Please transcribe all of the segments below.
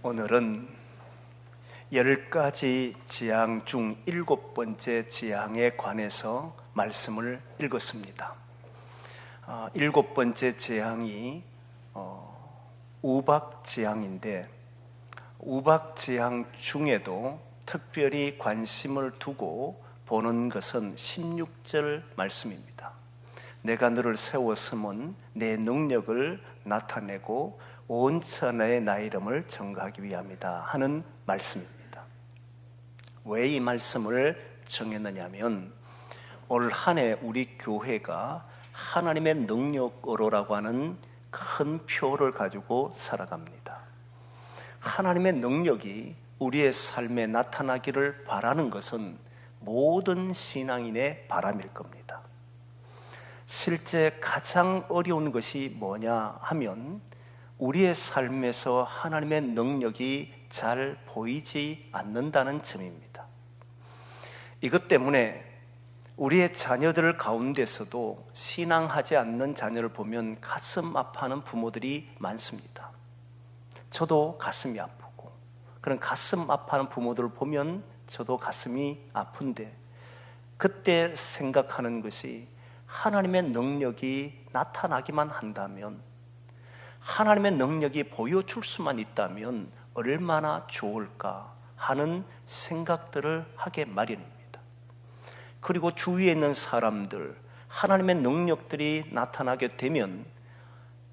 오늘은 열 가지 지향 중 일곱 번째 지향에 관해서 말씀을 읽었습니다. 아, 일곱 번째 지향이 어, 우박 지향인데 우박 지향 중에도 특별히 관심을 두고 보는 것은 16절 말씀입니다. 내가 너를 세웠음은 내 능력을 나타내고 온 천하의 나의 이름을 정하기 위함이다 하는 말씀입니다. 왜 이 말씀을 정했느냐면 올 한 해 우리 교회가 하나님의 능력으로라고 하는 큰 표를 가지고 살아갑니다. 하나님의 능력이 우리의 삶에 나타나기를 바라는 것은 모든 신앙인의 바람일 겁니다. 실제 가장 어려운 것이 뭐냐 하면 우리의 삶에서 하나님의 능력이 잘 보이지 않는다는 점입니다. 이것 때문에 우리의 자녀들 가운데서도 신앙하지 않는 자녀를 보면 가슴 아파하는 부모들이 많습니다. 저도 가슴이 아프고 그런 가슴 아파하는 부모들을 보면 저도 가슴이 아픈데 그때 생각하는 것이 하나님의 능력이 나타나기만 한다면 하나님의 능력이 보여줄 수만 있다면 얼마나 좋을까 하는 생각들을 하게 마련입니다. 그리고 주위에 있는 사람들, 하나님의 능력들이 나타나게 되면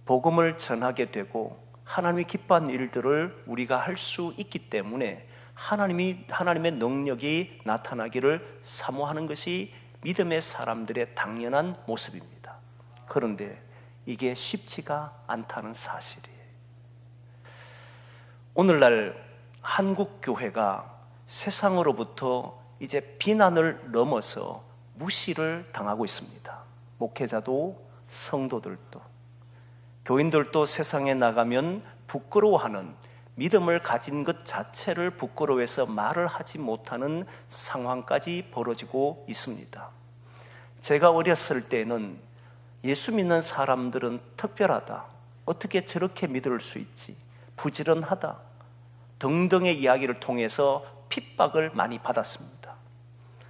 복음을 전하게 되고 하나님이 기뻐한 일들을 우리가 할 수 있기 때문에 하나님이 하나님의 능력이 나타나기를 사모하는 것이 믿음의 사람들의 당연한 모습입니다. 그런데 이게 쉽지가 않다는 사실이에요. 오늘날 한국 교회가 세상으로부터 이제 비난을 넘어서 무시를 당하고 있습니다. 목회자도 성도들도 교인들도 세상에 나가면 부끄러워하는 믿음을 가진 것 자체를 부끄러워해서 말을 하지 못하는 상황까지 벌어지고 있습니다. 제가 어렸을 때는 예수 믿는 사람들은 특별하다. 어떻게 저렇게 믿을 수 있지? 부지런하다. 등등의 이야기를 통해서 핍박을 많이 받았습니다.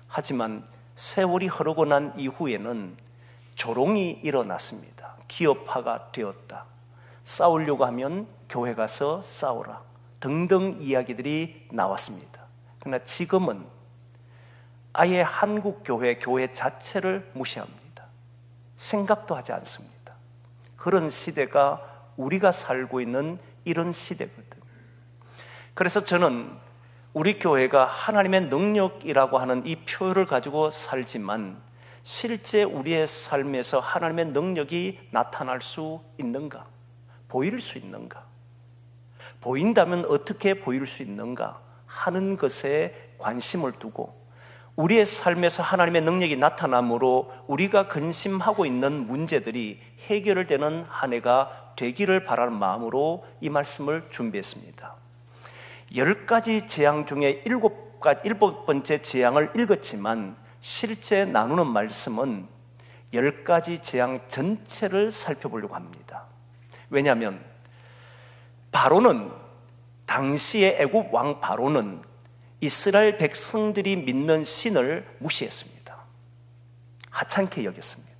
하지만 세월이 흐르고 난 이후에는 조롱이 일어났습니다. 기업화가 되었다. 싸우려고 하면 교회 가서 싸우라. 등등 이야기들이 나왔습니다. 그러나 지금은 아예 한국 교회, 교회 자체를 무시합니다. 생각도 하지 않습니다. 그런 시대가 우리가 살고 있는 이런 시대거든. 그래서 저는 우리 교회가 하나님의 능력이라고 하는 이 표현을 가지고 살지만 실제 우리의 삶에서 하나님의 능력이 나타날 수 있는가? 보일 수 있는가? 보인다면 어떻게 보일 수 있는가? 하는 것에 관심을 두고 우리의 삶에서 하나님의 능력이 나타남으로 우리가 근심하고 있는 문제들이 해결되는 한 해가 되기를 바라는 마음으로 이 말씀을 준비했습니다. 열 가지 재앙 중에 일곱 가지 일곱 번째 재앙을 읽었지만 실제 나누는 말씀은 열 가지 재앙 전체를 살펴보려고 합니다. 왜냐하면 바로는 당시의 애굽 왕 바로는 이스라엘 백성들이 믿는 신을 무시했습니다. 하찮게 여겼습니다.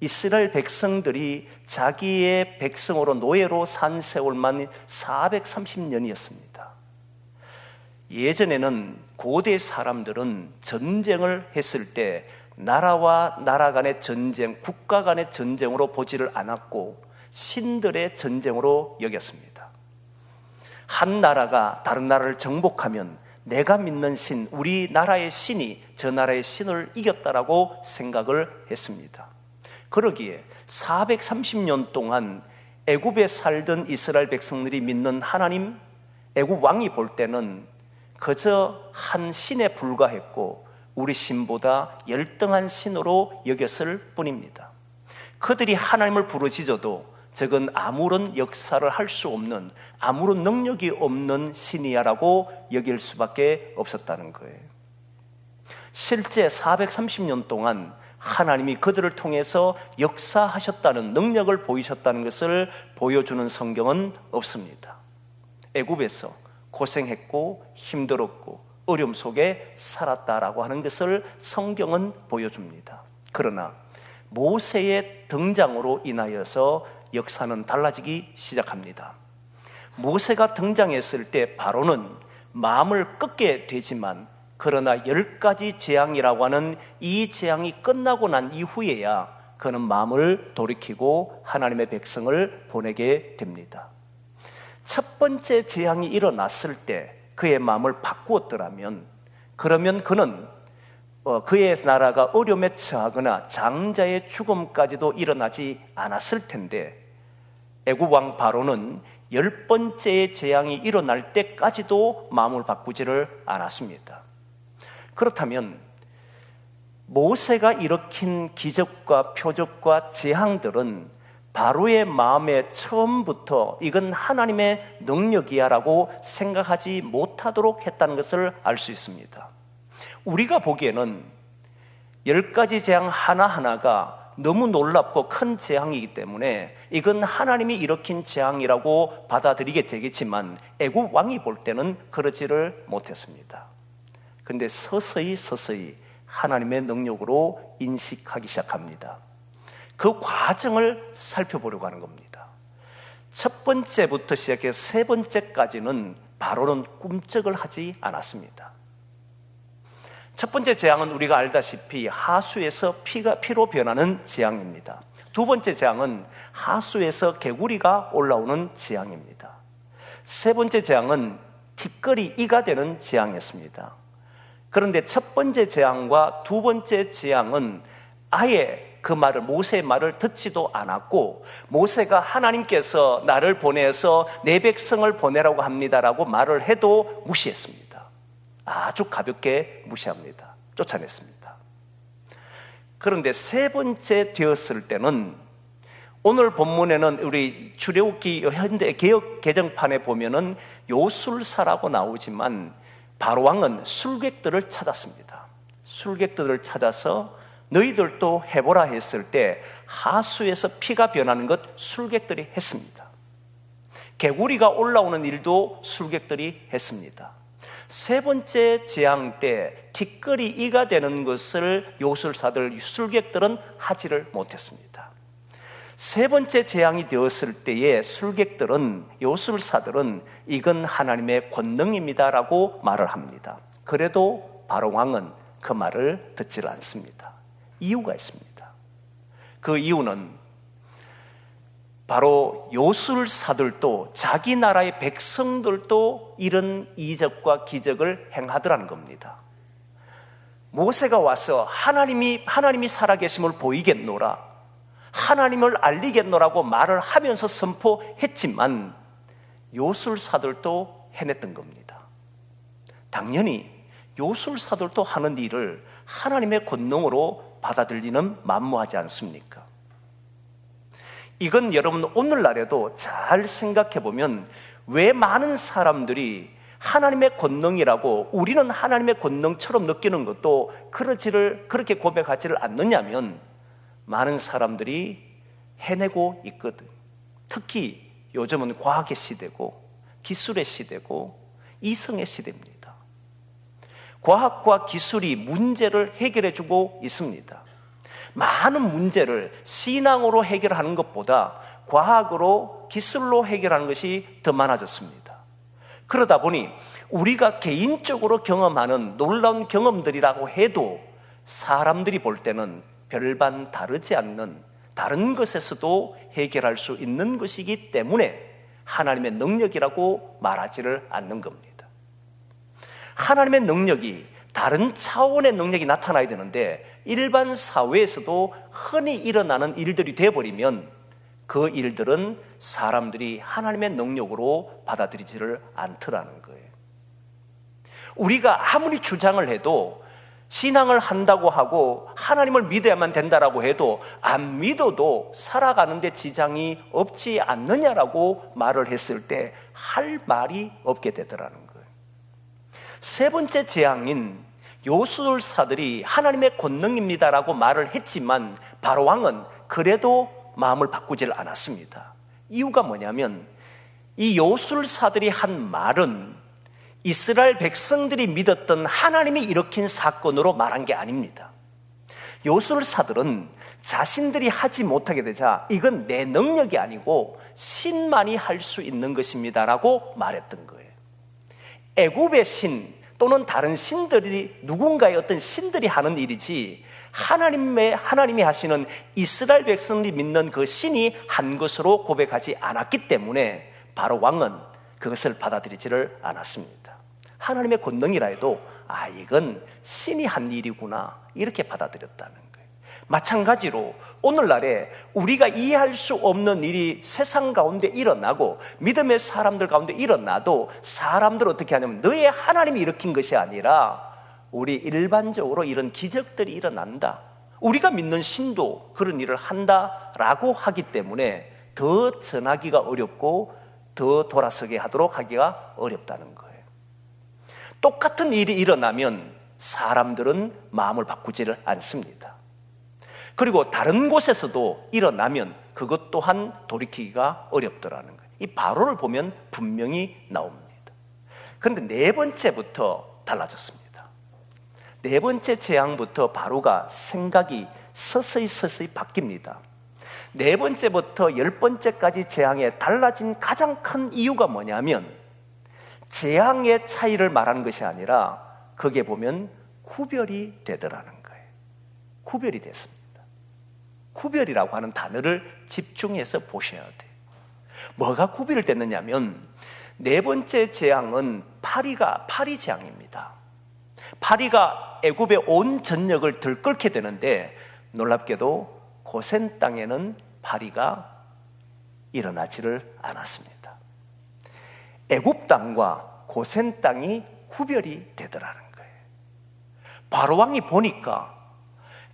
이스라엘 백성들이 자기의 백성으로 노예로 산 세월만 430년이었습니다. 예전에는 고대 사람들은 전쟁을 했을 때 나라와 나라 간의 전쟁, 국가 간의 전쟁으로 보지를 않았고 신들의 전쟁으로 여겼습니다. 한 나라가 다른 나라를 정복하면 내가 믿는 신, 우리 나라의 신이 저 나라의 신을 이겼다라고 생각을 했습니다. 그러기에 430년 동안 애굽에 살던 이스라엘 백성들이 믿는 하나님, 애굽 왕이 볼 때는 그저 한 신에 불과했고 우리 신보다 열등한 신으로 여겼을 뿐입니다. 그들이 하나님을 부르짖어도 적은 아무런 역사를 할 수 없는 아무런 능력이 없는 신이야라고 여길 수밖에 없었다는 거예요. 실제 430년 동안 하나님이 그들을 통해서 역사하셨다는 능력을 보이셨다는 것을 보여주는 성경은 없습니다. 애굽에서 고생했고 힘들었고 어려움 속에 살았다라고 하는 것을 성경은 보여줍니다. 그러나 모세의 등장으로 인하여서 역사는 달라지기 시작합니다. 모세가 등장했을 때 바로는 마음을 꺾게 되지만 그러나 열 가지 재앙이라고 하는 이 재앙이 끝나고 난 이후에야 그는 마음을 돌이키고 하나님의 백성을 보내게 됩니다. 첫 번째 재앙이 일어났을 때 그의 마음을 바꾸었더라면 그러면 그는 어, 그의 나라가 어려움에 처하거나 장자의 죽음까지도 일어나지 않았을 텐데 애굽 왕 바로는 열 번째의 재앙이 일어날 때까지도 마음을 바꾸지를 않았습니다. 그렇다면 모세가 일으킨 기적과 표적과 재앙들은 바로의 마음에 처음부터 이건 하나님의 능력이야라고 생각하지 못하도록 했다는 것을 알 수 있습니다. 우리가 보기에는 열 가지 재앙 하나하나가 너무 놀랍고 큰 재앙이기 때문에 이건 하나님이 일으킨 재앙이라고 받아들이게 되겠지만 애굽 왕이 볼 때는 그러지를 못했습니다. 근데 서서히 서서히 하나님의 능력으로 인식하기 시작합니다. 그 과정을 살펴보려고 하는 겁니다. 첫 번째부터 시작해서 세 번째까지는 바로는 꿈쩍을 하지 않았습니다. 첫 번째 재앙은 우리가 알다시피 하수에서 피가 피로 변하는 재앙입니다. 두 번째 재앙은 하수에서 개구리가 올라오는 재앙입니다. 세 번째 재앙은 티끌이 이가 되는 재앙이었습니다. 그런데 첫 번째 재앙과 두 번째 재앙은 아예 그 말을 모세의 말을 듣지도 않았고 모세가 하나님께서 나를 보내서 내 백성을 보내라고 합니다라고 말을 해도 무시했습니다. 아주 가볍게 무시합니다. 쫓아냈습니다. 그런데 세 번째 되었을 때는 오늘 본문에는 우리 출애굽기 현대 개혁 개정판에 보면은 요술사라고 나오지만 바로 왕은 술객들을 찾았습니다. 술객들을 찾아서 너희들도 해보라 했을 때 하수에서 피가 변하는 것 술객들이 했습니다. 개구리가 올라오는 일도 술객들이 했습니다. 세 번째 재앙 때 티끌이 이가 되는 것을 요술사들, 술객들은 하지를 못했습니다. 세 번째 재앙이 되었을 때에 술객들은, 요술사들은 이건 하나님의 권능입니다라고 말을 합니다. 그래도 바로왕은 그 말을 듣질 않습니다. 이유가 있습니다. 그 이유는 바로 요술사들도 자기 나라의 백성들도 이런 이적과 기적을 행하더라는 겁니다. 모세가 와서 하나님이 하나님이 살아계심을 보이겠노라. 하나님을 알리겠노라고 말을 하면서 선포했지만 요술사들도 해냈던 겁니다. 당연히 요술사들도 하는 일을 하나님의 권능으로 받아들이는 만무하지 않습니까? 이건 여러분 오늘날에도 잘 생각해 보면 왜 많은 사람들이 하나님의 권능이라고 우리는 하나님의 권능처럼 느끼는 것도 그렇지를 그렇게 고백하지를 않느냐면 많은 사람들이 해내고 있거든. 특히 요즘은 과학의 시대고 기술의 시대고 이성의 시대입니다. 과학과 기술이 문제를 해결해 주고 있습니다. 많은 문제를 신앙으로 해결하는 것보다 과학으로 기술로 해결하는 것이 더 많아졌습니다. 그러다 보니 우리가 개인적으로 경험하는 놀라운 경험들이라고 해도 사람들이 볼 때는 별반 다르지 않는 다른 것에서도 해결할 수 있는 것이기 때문에 하나님의 능력이라고 말하지를 않는 겁니다. 하나님의 능력이 다른 차원의 능력이 나타나야 되는데 일반 사회에서도 흔히 일어나는 일들이 되어버리면 그 일들은 사람들이 하나님의 능력으로 받아들이지를 않더라는 거예요. 우리가 아무리 주장을 해도 신앙을 한다고 하고 하나님을 믿어야만 된다라고 해도 안 믿어도 살아가는데 지장이 없지 않느냐라고 말을 했을 때 할 말이 없게 되더라는 거예요. 세 번째 재앙인 요술사들이 하나님의 권능입니다라고 말을 했지만 바로 왕은 그래도 마음을 바꾸질 않았습니다. 이유가 뭐냐면 이 요술사들이 한 말은 이스라엘 백성들이 믿었던 하나님이 일으킨 사건으로 말한 게 아닙니다. 요술사들은 자신들이 하지 못하게 되자 이건 내 능력이 아니고 신만이 할 수 있는 것입니다라고 말했던 거예요. 애굽의 신 또는 다른 신들이 누군가의 어떤 신들이 하는 일이지 하나님의 하나님이 하시는 이스라엘 백성들이 믿는 그 신이 한 것으로 고백하지 않았기 때문에 바로 왕은 그것을 받아들이지를 않았습니다. 하나님의 권능이라 해도 아 이건 신이 한 일이구나 이렇게 받아들였다는. 마찬가지로 오늘날에 우리가 이해할 수 없는 일이 세상 가운데 일어나고 믿음의 사람들 가운데 일어나도 사람들 어떻게 하냐면 너의 하나님이 일으킨 것이 아니라 우리 일반적으로 이런 기적들이 일어난다. 우리가 믿는 신도 그런 일을 한다라고 하기 때문에 더 전하기가 어렵고 더 돌아서게 하도록 하기가 어렵다는 거예요. 똑같은 일이 일어나면 사람들은 마음을 바꾸지를 않습니다. 그리고 다른 곳에서도 일어나면 그것 또한 돌이키기가 어렵더라는 거예요. 이 바로를 보면 분명히 나옵니다. 그런데 네 번째부터 달라졌습니다. 네 번째 재앙부터 바로가 생각이 서서히 서서히 바뀝니다. 네 번째부터 열 번째까지 재앙에 달라진 가장 큰 이유가 뭐냐면 재앙의 차이를 말하는 것이 아니라 거기에 보면 구별이 되더라는 거예요. 구별이 됐습니다. 구별이라고 하는 단어를 집중해서 보셔야 돼요. 뭐가 구별이 됐느냐면 네 번째 재앙은 파리가 파리 재앙입니다. 파리가 애굽의 온 전역을 들끓게 되는데 놀랍게도 고센 땅에는 파리가 일어나지를 않았습니다. 애굽 땅과 고센 땅이 구별이 되더라는 거예요. 바로 왕이 보니까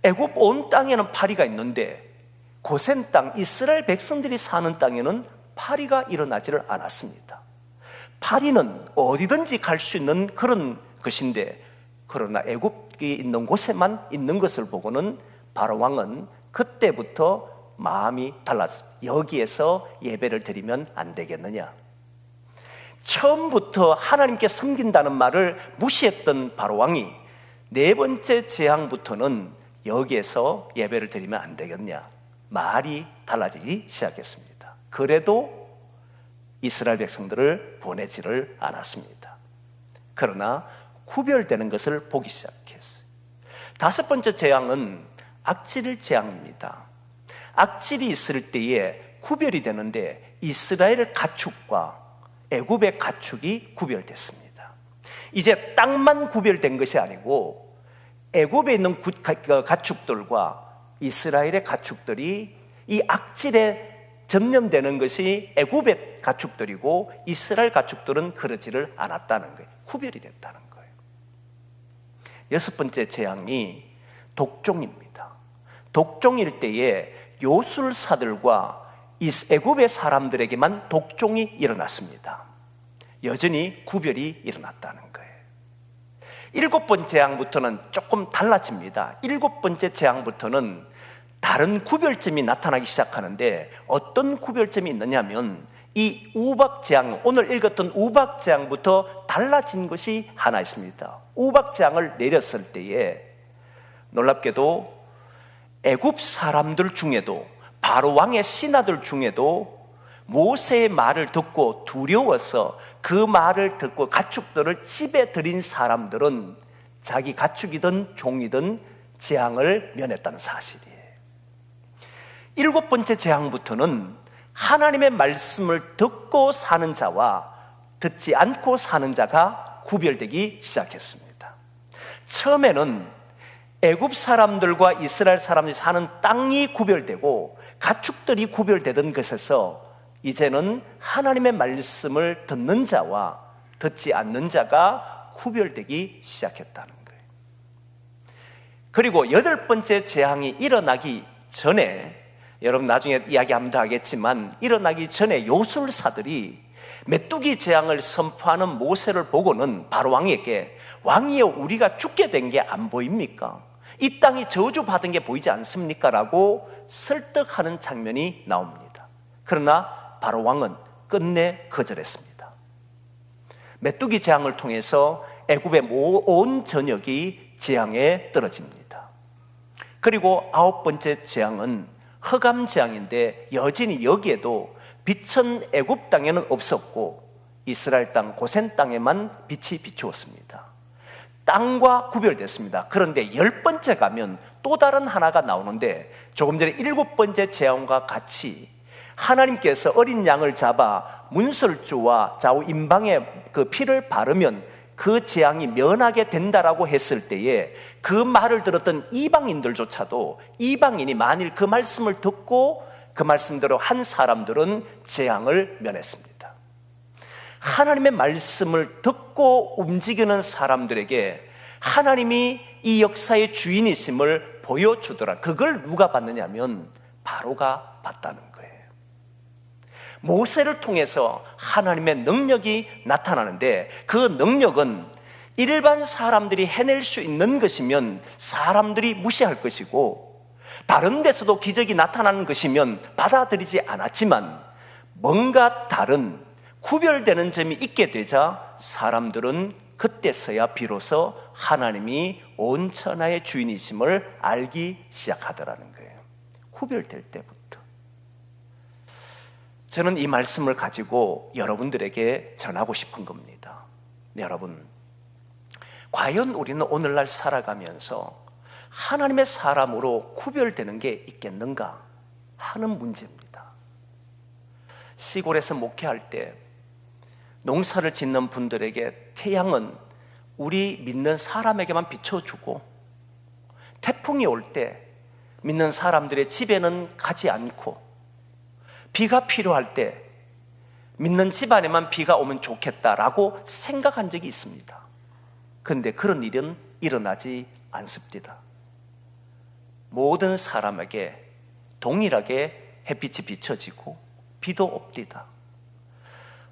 애굽 온 땅에는 파리가 있는데 고센 땅 이스라엘 백성들이 사는 땅에는 파리가 일어나지를 않았습니다. 파리는 어디든지 갈 수 있는 그런 것인데 그러나 애굽이 있는 곳에만 있는 것을 보고는 바로 왕은 그때부터 마음이 달랐습니다. 여기에서 예배를 드리면 안 되겠느냐? 처음부터 하나님께 섬긴다는 말을 무시했던 바로 왕이 네 번째 재앙부터는 여기에서 예배를 드리면 안 되겠냐? 말이 달라지기 시작했습니다. 그래도 이스라엘 백성들을 보내지를 않았습니다. 그러나 구별되는 것을 보기 시작했어요. 다섯 번째 재앙은 악질 재앙입니다. 악질이 있을 때에 구별이 되는데 이스라엘 가축과 애굽의 가축이 구별됐습니다. 이제 땅만 구별된 것이 아니고 애굽에 있는 그 가축들과 이스라엘의 가축들이 이 악질에 전념되는 것이 애굽의 가축들이고 이스라엘 가축들은 그러지를 않았다는 거예요. 구별이 됐다는 거예요. 여섯 번째 재앙이 독종입니다. 독종일 때에 요술사들과 애굽의 사람들에게만 독종이 일어났습니다. 여전히 구별이 일어났다는 거예요. 일곱 번째 재앙부터는 조금 달라집니다. 일곱 번째 재앙부터는 다른 구별점이 나타나기 시작하는데 어떤 구별점이 있느냐면 이 우박 재앙, 오늘 읽었던 우박 재앙부터 달라진 것이 하나 있습니다. 우박 재앙을 내렸을 때에 놀랍게도 애굽 사람들 중에도 바로 왕의 신하들 중에도 모세의 말을 듣고 두려워서 그 말을 듣고 가축들을 집에 들인 사람들은 자기 가축이든 종이든 재앙을 면했다는 사실이에요. 일곱 번째 재앙부터는 하나님의 말씀을 듣고 사는 자와 듣지 않고 사는 자가 구별되기 시작했습니다. 처음에는 애굽 사람들과 이스라엘 사람들이 사는 땅이 구별되고 가축들이 구별되던 것에서 이제는 하나님의 말씀을 듣는 자와 듣지 않는 자가 구별되기 시작했다는 거예요. 그리고 여덟 번째 재앙이 일어나기 전에 여러분 나중에 이야기하면 더 하겠지만 일어나기 전에 요술사들이 메뚜기 재앙을 선포하는 모세를 보고는 바로 왕에게 왕이여 우리가 죽게 된 게 안 보입니까? 이 땅이 저주받은 게 보이지 않습니까? 라고 설득하는 장면이 나옵니다. 그러나 바로 왕은 끝내 거절했습니다. 메뚜기 재앙을 통해서 애굽의 온 전역이 재앙에 떨어집니다. 그리고 아홉 번째 재앙은 흑암 재앙인데 여전히 여기에도 빛은 애굽 땅에는 없었고 이스라엘 땅 고센 땅에만 빛이 비추었습니다. 땅과 구별됐습니다. 그런데 열 번째 가면 또 다른 하나가 나오는데 조금 전에 일곱 번째 재앙과 같이 하나님께서 어린 양을 잡아 문설주와 좌우 임방에 그 피를 바르면 그 재앙이 면하게 된다라고 했을 때에 그 말을 들었던 이방인들조차도 이방인이 만일 그 말씀을 듣고 그 말씀대로 한 사람들은 재앙을 면했습니다. 하나님의 말씀을 듣고 움직이는 사람들에게 하나님이 이 역사의 주인이심을 보여주더라. 그걸 누가 봤느냐면 바로가 봤다는 거예요. 모세를 통해서 하나님의 능력이 나타나는데 그 능력은 일반 사람들이 해낼 수 있는 것이면 사람들이 무시할 것이고 다른 데서도 기적이 나타나는 것이면 받아들이지 않았지만 뭔가 다른 구별되는 점이 있게 되자 사람들은 그때서야 비로소 하나님이 온 천하의 주인이심을 알기 시작하더라는 거예요. 구별될 때부터. 저는 이 말씀을 가지고 여러분들에게 전하고 싶은 겁니다. 네, 여러분, 과연 우리는 오늘날 살아가면서 하나님의 사람으로 구별되는 게 있겠는가 하는 문제입니다. 시골에서 목회할 때 농사를 짓는 분들에게 태양은 우리 믿는 사람에게만 비춰주고 태풍이 올 때 믿는 사람들의 집에는 가지 않고 비가 필요할 때 믿는 집안에만 비가 오면 좋겠다라고 생각한 적이 있습니다. 그런데 그런 일은 일어나지 않습니다. 모든 사람에게 동일하게 햇빛이 비춰지고 비도 옵니다.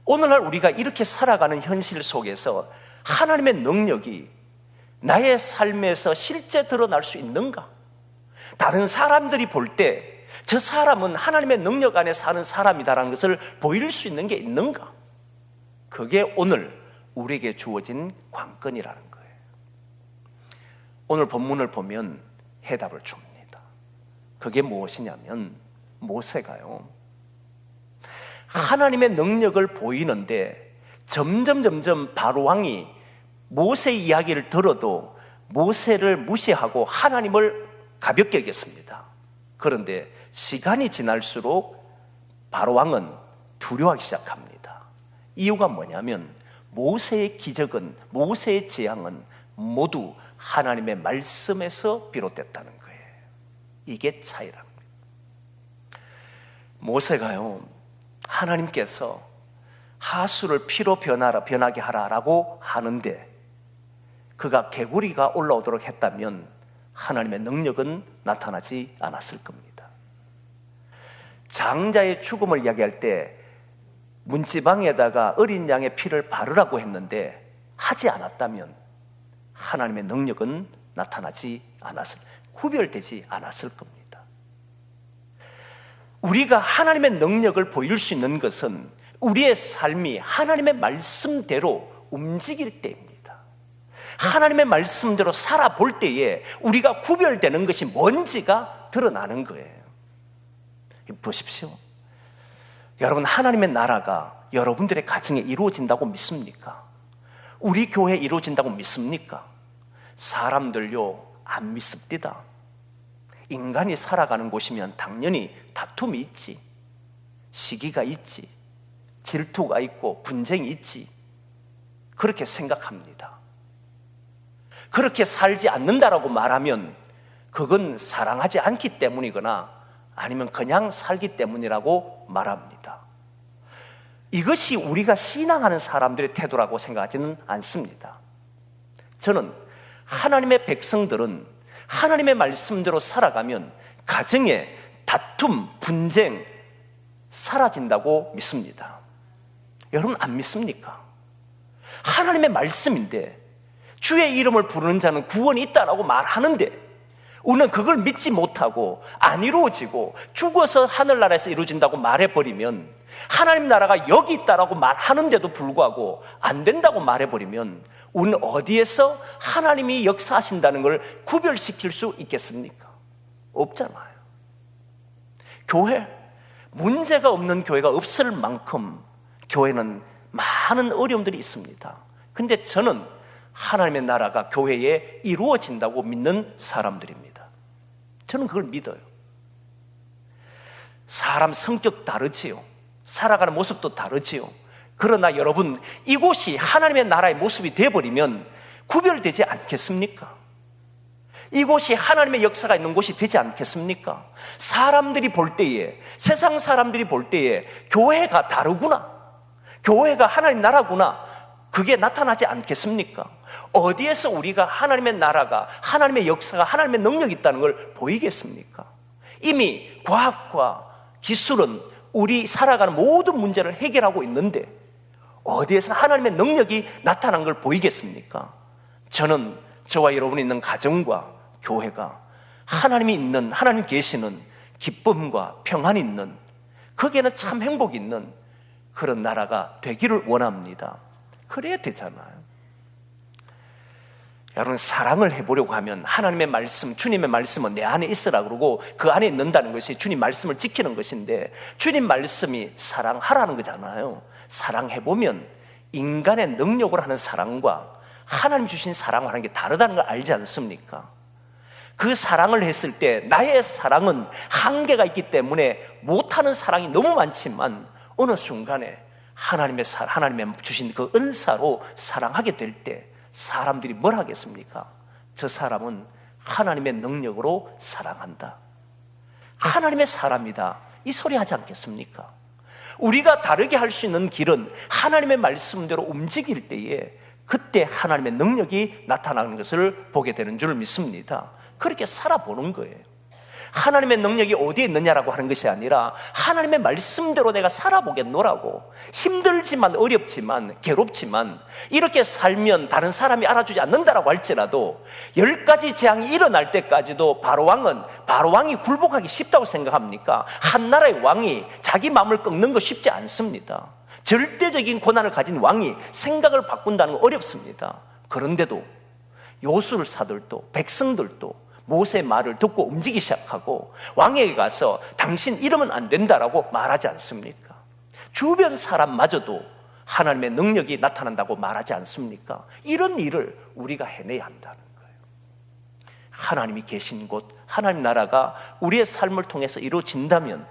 오늘날 우리가 이렇게 살아가는 현실 속에서 하나님의 능력이 나의 삶에서 실제 드러날 수 있는가? 다른 사람들이 볼 때 저 사람은 하나님의 능력 안에 사는 사람이다라는 것을 보일 수 있는 게 있는가? 그게 오늘 우리에게 주어진 관건이라는 거예요. 오늘 본문을 보면 해답을 줍니다. 그게 무엇이냐면 모세가요. 하나님의 능력을 보이는데 점점 점점 바로 왕이 모세 이야기를 들어도 모세를 무시하고 하나님을 가볍게 여겼습니다. 그런데 시간이 지날수록 바로 왕은 두려워하기 시작합니다. 이유가 뭐냐면 모세의 기적은 모세의 재앙은 모두 하나님의 말씀에서 비롯됐다는 거예요. 이게 차이랍니다. 모세가요. 하나님께서 하수를 피로 변하라, 변하게 하라라고 하는데 그가 개구리가 올라오도록 했다면 하나님의 능력은 나타나지 않았을 겁니다. 장자의 죽음을 이야기할 때 문지방에다가 어린 양의 피를 바르라고 했는데 하지 않았다면 하나님의 능력은 나타나지 않았을, 구별되지 않았을 겁니다. 우리가 하나님의 능력을 보일 수 있는 것은 우리의 삶이 하나님의 말씀대로 움직일 때입니다. 하나님의 말씀대로 살아볼 때에 우리가 구별되는 것이 뭔지가 드러나는 거예요. 보십시오. 여러분, 하나님의 나라가 여러분들의 가정에 이루어진다고 믿습니까? 우리 교회에 이루어진다고 믿습니까? 사람들요, 안 믿습니다. 인간이 살아가는 곳이면 당연히 다툼이 있지. 시기가 있지. 질투가 있고 분쟁이 있지. 그렇게 생각합니다. 그렇게 살지 않는다라고 말하면 그건 사랑하지 않기 때문이거나 아니면 그냥 살기 때문이라고 말합니다. 이것이 우리가 신앙하는 사람들의 태도라고 생각하지는 않습니다. 저는 하나님의 백성들은 하나님의 말씀대로 살아가면 가정에 다툼, 분쟁 사라진다고 믿습니다. 여러분 안 믿습니까? 하나님의 말씀인데 주의 이름을 부르는 자는 구원이 있다라고 말하는데 우리는 그걸 믿지 못하고 안 이루어지고 죽어서 하늘나라에서 이루어진다고 말해버리면 하나님 나라가 여기 있다라고 말하는데도 불구하고 안 된다고 말해버리면 우리는 어디에서 하나님이 역사하신다는 걸 구별시킬 수 있겠습니까? 없잖아요. 교회, 문제가 없는 교회가 없을 만큼 교회는 많은 어려움들이 있습니다. 근데 저는 하나님의 나라가 교회에 이루어진다고 믿는 사람들입니다. 저는 그걸 믿어요. 사람 성격 다르지요. 살아가는 모습도 다르지요. 그러나 여러분, 이곳이 하나님의 나라의 모습이 되어버리면 구별되지 않겠습니까? 이곳이 하나님의 역사가 있는 곳이 되지 않겠습니까? 사람들이 볼 때에, 세상 사람들이 볼 때에 교회가 다르구나. 교회가 하나님 나라구나. 그게 나타나지 않겠습니까? 어디에서 우리가 하나님의 나라가, 하나님의 역사가, 하나님의 능력이 있다는 걸 보이겠습니까? 이미 과학과 기술은 우리 살아가는 모든 문제를 해결하고 있는데 어디에서 하나님의 능력이 나타난 걸 보이겠습니까? 저는 저와 여러분이 있는 가정과 교회가 하나님이 있는, 하나님 계시는 기쁨과 평안이 있는, 거기에는 참 행복이 있는 그런 나라가 되기를 원합니다. 그래야 되잖아요. 여러분 사랑을 해보려고 하면 하나님의 말씀, 주님의 말씀은 내 안에 있으라 그러고 그 안에 있는다는 것이 주님 말씀을 지키는 것인데 주님 말씀이 사랑하라는 거잖아요. 사랑해보면 인간의 능력으로 하는 사랑과 하나님 주신 사랑을 하는 게 다르다는 걸 알지 않습니까? 그 사랑을 했을 때 나의 사랑은 한계가 있기 때문에 못하는 사랑이 너무 많지만 어느 순간에 하나님의 사, 하나님의 주신 그 은사로 사랑하게 될 때 사람들이 뭘 하겠습니까? 저 사람은 하나님의 능력으로 사랑한다. 하나님의 사람이다. 이 소리 하지 않겠습니까? 우리가 다르게 할 수 있는 길은 하나님의 말씀대로 움직일 때에 그때 하나님의 능력이 나타나는 것을 보게 되는 줄 믿습니다. 그렇게 살아보는 거예요. 하나님의 능력이 어디에 있느냐라고 하는 것이 아니라 하나님의 말씀대로 내가 살아보겠노라고 힘들지만 어렵지만 괴롭지만 이렇게 살면 다른 사람이 알아주지 않는다라고 할지라도 열 가지 재앙이 일어날 때까지도 바로왕은 바로왕이 굴복하기 쉽다고 생각합니까? 한 나라의 왕이 자기 마음을 꺾는 거 쉽지 않습니다. 절대적인 고난을 가진 왕이 생각을 바꾼다는 건 어렵습니다. 그런데도 요술사들도 백성들도 모세의 말을 듣고 움직이기 시작하고 왕에게 가서 당신 이러면 안 된다라고 말하지 않습니까? 주변 사람마저도 하나님의 능력이 나타난다고 말하지 않습니까? 이런 일을 우리가 해내야 한다는 거예요. 하나님이 계신 곳, 하나님 나라가 우리의 삶을 통해서 이루어진다면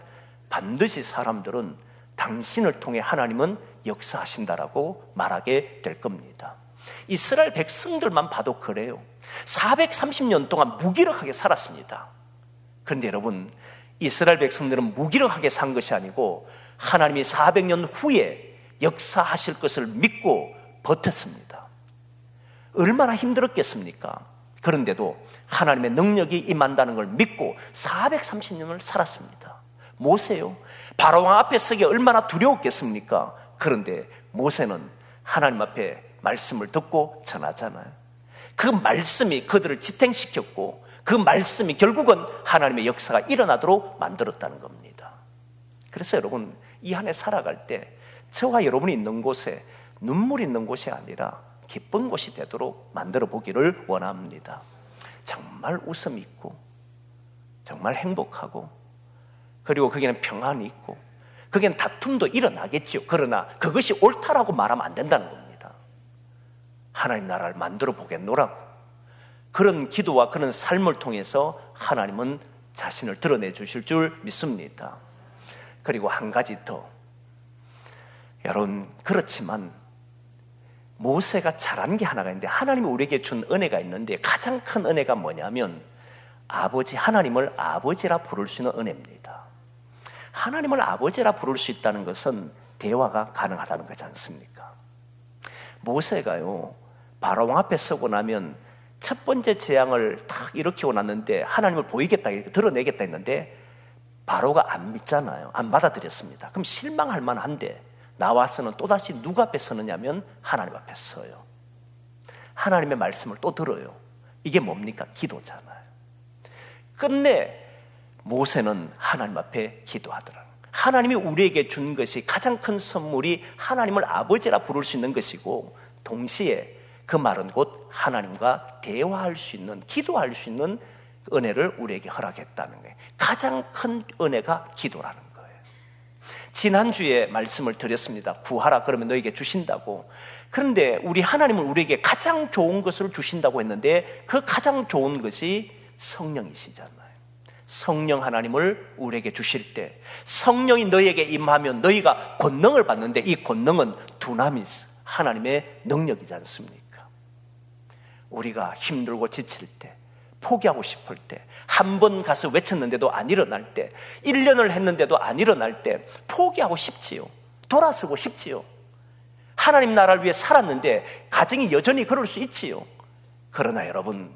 반드시 사람들은 당신을 통해 하나님은 역사하신다라고 말하게 될 겁니다. 이스라엘 백성들만 봐도 그래요. 430년 동안 무기력하게 살았습니다. 그런데 여러분, 이스라엘 백성들은 무기력하게 산 것이 아니고 하나님이 400년 후에 역사하실 것을 믿고 버텼습니다. 얼마나 힘들었겠습니까? 그런데도 하나님의 능력이 임한다는 걸 믿고 430년을 살았습니다. 모세요. 바로왕 앞에 서기 얼마나 두려웠겠습니까? 그런데 모세는 하나님 앞에 말씀을 듣고 전하잖아요. 그 말씀이 그들을 지탱시켰고 그 말씀이 결국은 하나님의 역사가 일어나도록 만들었다는 겁니다. 그래서 여러분 이한해 살아갈 때 저와 여러분이 있는 곳에 눈물 있는 곳이 아니라 기쁜 곳이 되도록 만들어 보기를 원합니다. 정말 웃음 있고 정말 행복하고 그리고 거기는 평안이 있고 거기는 다툼도 일어나겠죠. 그러나 그것이 옳다라고 말하면 안 된다는 겁니다. 하나님 나라를 만들어 보겠노라고. 그런 기도와 그런 삶을 통해서 하나님은 자신을 드러내 주실 줄 믿습니다. 그리고 한 가지 더. 여러분, 그렇지만 모세가 잘한 게 하나가 있는데 하나님이 우리에게 준 은혜가 있는데 가장 큰 은혜가 뭐냐면 아버지, 하나님을 아버지라 부를 수 있는 은혜입니다. 하나님을 아버지라 부를 수 있다는 것은 대화가 가능하다는 거지 않습니까? 모세가요, 바로왕 앞에 서고 나면 첫 번째 재앙을 탁 일으키고 났는데 하나님을 보이겠다 드러내겠다 했는데 바로가 안 믿잖아요. 안 받아들였습니다. 그럼 실망할 만한데 나와서는 또다시 누가 앞에 서느냐면 하나님 앞에 서요. 하나님의 말씀을 또 들어요. 이게 뭡니까? 기도잖아요. 끝내 모세는 하나님 앞에 기도하더라. 하나님이 우리에게 준 것이 가장 큰 선물이 하나님을 아버지라 부를 수 있는 것이고 동시에 그 말은 곧 하나님과 대화할 수 있는 기도할 수 있는 은혜를 우리에게 허락했다는 거예요. 가장 큰 은혜가 기도라는 거예요. 지난주에 말씀을 드렸습니다. 구하라 그러면 너에게 주신다고. 그런데 우리 하나님은 우리에게 가장 좋은 것을 주신다고 했는데 그 가장 좋은 것이 성령이시잖아요. 성령 하나님을 우리에게 주실 때 성령이 너에게 임하면 너희가 권능을 받는데 이 권능은 두나미스 하나님의 능력이지 않습니까? 우리가 힘들고 지칠 때 포기하고 싶을 때, 한 번 가서 외쳤는데도 안 일어날 때, 1년을 했는데도 안 일어날 때, 포기하고 싶지요. 돌아서고 싶지요. 하나님 나라를 위해 살았는데, 가정이 여전히 그럴 수 있지요. 그러나 여러분,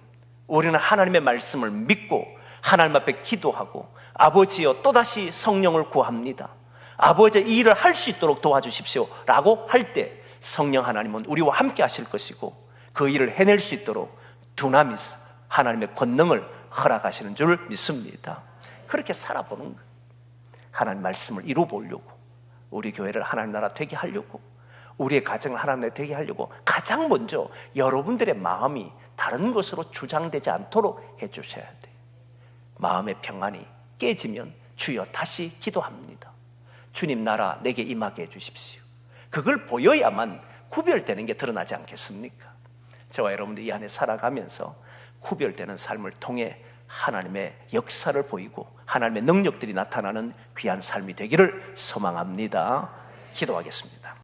우리는 하나님의 말씀을 믿고, 하나님 앞에 기도하고, 아버지여 또다시 성령을 구합니다. 아버지 이 일을 할 수 있도록 도와주십시오. 라고 할 때, 성령 하나님은 우리와 함께 하실 것이고, 그 일을 해낼 수 있도록 두나미스, 하나님의 권능을 허락하시는 줄 믿습니다. 그렇게 살아보는 거예요. 하나님 말씀을 이루 보려고 우리 교회를 하나님 나라 되게 하려고 우리의 가정을 하나님 나라 되게 하려고 가장 먼저 여러분들의 마음이 다른 것으로 주장되지 않도록 해 주셔야 돼요. 마음의 평안이 깨지면 주여 다시 기도합니다. 주님 나라 내게 임하게 해 주십시오. 그걸 보여야만 구별되는 게 드러나지 않겠습니까? 저와 여러분들 이 안에 살아가면서 구별되는 삶을 통해 하나님의 역사를 보이고 하나님의 능력들이 나타나는 귀한 삶이 되기를 소망합니다. 기도하겠습니다.